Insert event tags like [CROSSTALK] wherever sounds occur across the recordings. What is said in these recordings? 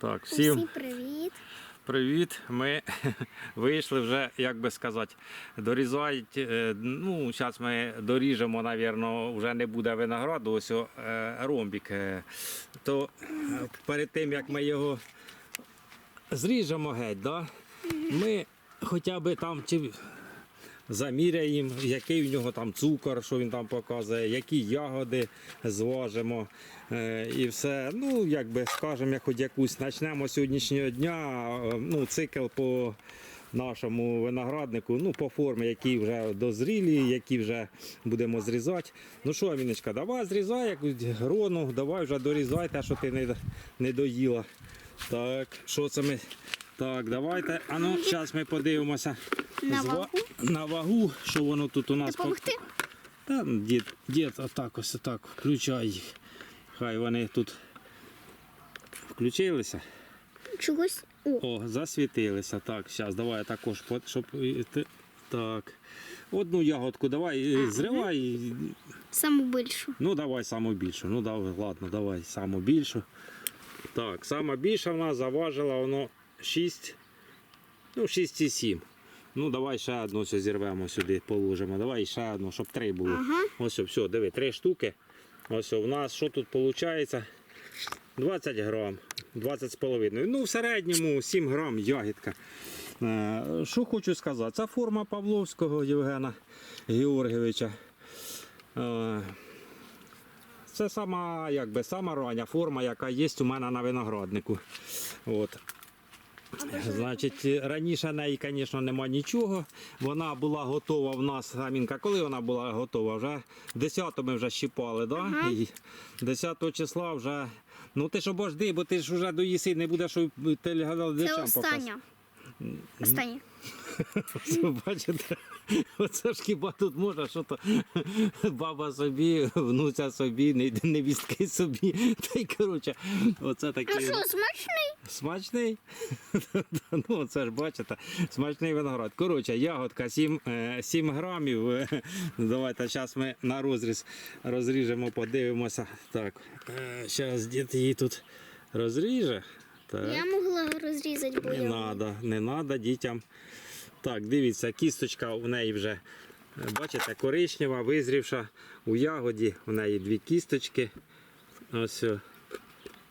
Так, всім Усім привіт. привіт. Ми [LAUGHS] вийшли вже, як би сказати, дорізають. е, Ну, зараз ми доріжемо, напевно, вже не буде винограду, ось о, е, ромбік. е. То перед тим, як ми його зріжемо геть, да, ми хоча б там чи заміряємо, який у нього там цукор, що він там показує, які ягоди зважимо е, і все. Ну, як би скажемо, як хоч якусь почнемо сьогоднішнього дня. е, Ну, цикл по нашому винограднику, ну, по формі, які вже дозрілі, які вже будемо зрізати. Ну що, Аміночка, давай зрізай якусь грону, давай вже дорізай те, що ти не, не доїла. Так, що це ми? Так, давайте. А ну, зараз ми подивимося На вагу? На вагу, що воно тут у нас. Допомогти? Та, дід, дід, отак ось отак, включай їх. Хай вони тут включилися. Чогось. О, засвітилися. Так, зараз давай я також, щоб. Так. Одну ягодку давай, е, зривай. саму більшу. Ну, давай саму більшу. Ну, давай, ладно, давай саму більшу. Так, сама більша в нас заважила воно 6, ну, 6,7. Ну, давай ще одну зірвемо сюди, положимо. Давай ще одну, щоб три було. Ага. Ось, все, диви, три штуки. Ось у нас що тут виходить? 20 грам, 20 з половиною. Ну, в середньому 7 грам ягідка. Е, Що хочу сказати, це форма Павловського Євгена Георгійовича. Е, Це сама, якби, сама рання форма, яка є у мене на винограднику. От. Значить, раніше неї, звісно, нема нічого. Вона була готова в нас, Амінка, коли вона була готова? Вже 10 ми вже щіпали, да? Ага. І 10 числа вже. Ну ти ж обожди, бо ти ж вже доїси, не будеш Це телеглядачам остання. Остання. [LAUGHS] Бачите, оце ж хіба тут може, що то баба собі, внуця собі, не- невістки собі. Та й коротше, оце Ну такий. що, смачний? Смачний? [LAUGHS] ну, це ж бачите, смачний виноград. Коротше, ягодка 7, е, 7 грамів. Е, [LAUGHS] Давайте зараз ми на розріз розріжемо, подивимося. Так, зараз дід її тут розріже. Так. Я могла розрізати, бо Не треба, не треба дітям. Так, дивіться, кісточка в неї вже, е, бачите, коричнева, визрівша. У ягоді в неї дві кісточки. Ось.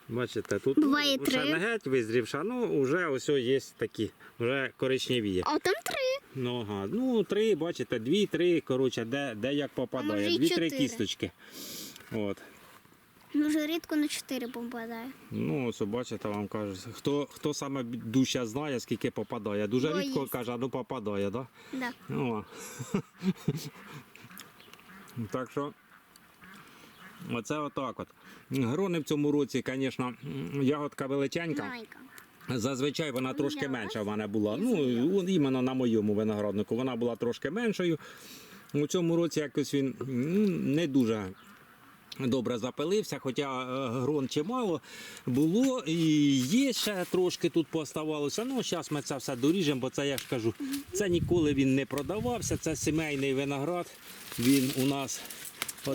Бачите, тут Буває три. не геть визрівша, ну вже ось є такі, вже коричневі. А там три. Ну, ага. ну три, бачите, дві, три, коротше, де, де як попадає. Дві-три кісточки. От. Дуже рідко на чотири попадає. Ну, ось бачите, вам кажуть. Хто, хто саме дужче знає, скільки попадає. Дуже Бо рідко їсть. каже, ну попадає, так? Да? Да. Ну, [LAUGHS] так що оце отак от. Грони в цьому році, звісно, ягодка величенька. Зазвичай вона трошки менша вона була. Ну, іменно на моєму винограднику вона була трошки меншою. У цьому році якось він не дуже добре запилився, хоча е, грон чимало було. І є ще трошки тут поставалося. Ну, зараз ми це все доріжемо, бо це я ж кажу, це ніколи він не продавався. Це сімейний виноград. Він у нас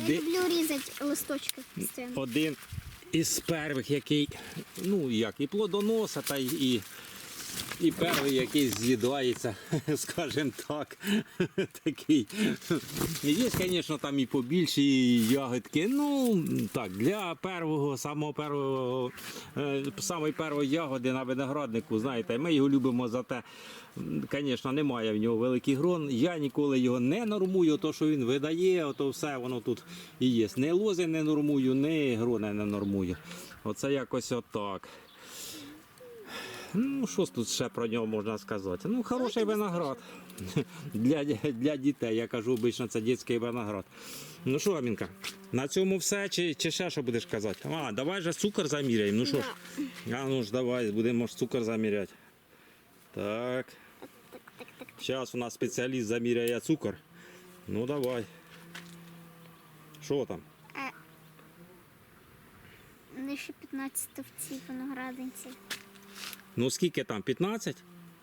Я люблю різати листочки. один із перших, який, ну як, і плодоноса, та й і, і перший, який з'їдається, [LAUGHS] скажімо так. [LAUGHS] такий. Є, звісно, там і побільші ягодки. Ну, так, для першого, самого першого, е, самої першої ягоди на винограднику, знаєте, ми його любимо за те. Звісно, немає в нього великий грон. Я ніколи його не нормую, то що він видає, то все воно тут і є. Не лози не нормую, не грони не нормую. Оце якось отак. Ну, що тут ще про нього можна сказати? Ну, хороший виноград. [LAUGHS] Для, для дітей, я кажу, обично це дитячий виноград. Ну що, Амінка, на цьому все, чи, чи ще що будеш казати? А, давай же цукор заміряємо. Ну що ж, а ну ж давай, будемо ж цукор заміряти. Так. Зараз у нас спеціаліст заміряє цукор. Ну давай. Що там? Нижче 15 в цій виноградинці. Ну скільки там? 15?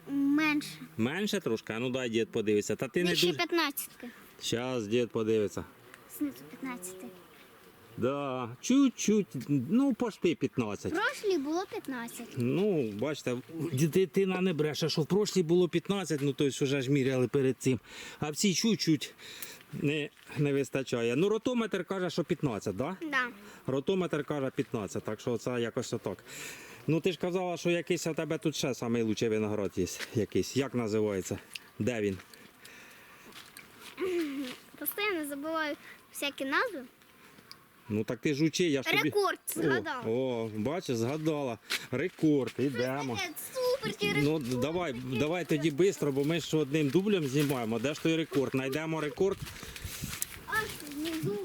Менше. Менше трошки? А ну дай дід подивиться. Та ти не Нижче дуже. 15. Зараз дід подивиться. Знизу 15. Да, чуть-чуть, ну, пошти 15. В прошлій було 15. Ну, бачите, дитина не бреше, що в прошлій було 15, ну тобто вже ж міряли перед цим. А в цій чуть-чуть не, не вистачає. Ну, ротометр каже, що 15, так? Да? Да. Ротометр каже 15, так що це якось отак. Ну ти ж казала, що якийсь у тебе тут ще найкращий виноград є. Якийсь. Як називається? Де він? Постійно забуваю всякі назви. Ну так ти ж учи, я ж тобі. Рекорд згадав. О, о, бачиш, згадала. Рекорд, Супер ті Ну давай, давай тоді швидко, бо ми ж одним дублем знімаємо. Де ж той рекорд? Найдемо рекорд. Аж внизу.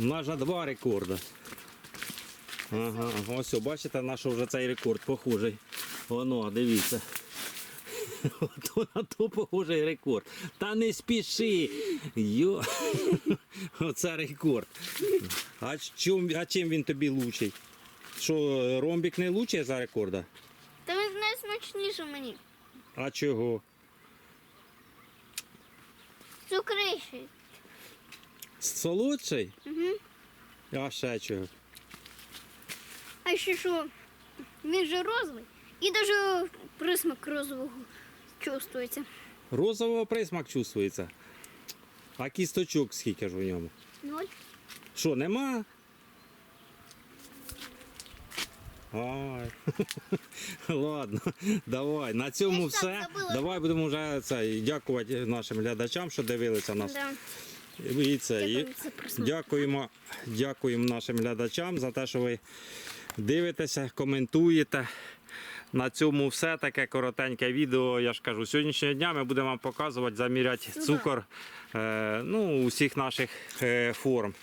У нас же два рекорди. Ага, ось, бачите, наш вже цей рекорд похожий. Воно, дивіться. [LAUGHS] То на то похожий рекорд. Та не спіши. Йо. [LAUGHS] Оце рекорд. А чим, а чим він тобі лучий? Що, ромбік не лучий за рекорда? Та він найсмачніше мені. А чого? Цукриший. Солодший? Угу. А ще чого? А ще що? Він же розовий. І навіть присмак розового чувствується. Розового присмак чувствується. А кісточок скільки ж у ньому? Ноль. Що, нема? Ай. [LAUGHS] Ладно, давай. На цьому Я ж так все. Давай будемо вже це, дякувати нашим глядачам, що дивилися нас. Да. І це, і Дякую за просмотр. дякуємо, дякуємо нашим глядачам за те, що ви дивитеся, коментуєте. На цьому все таке коротеньке відео. Я ж кажу, сьогоднішнього дня ми будемо вам показувати, заміряти цукор е, ну, усіх наших е, форм.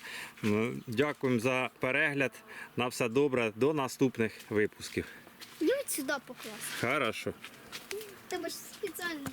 Ну, Дякуємо за перегляд. На все добре. До наступних випусків. Дивись сюди покласти. Хорошо. Тебе ж спеціально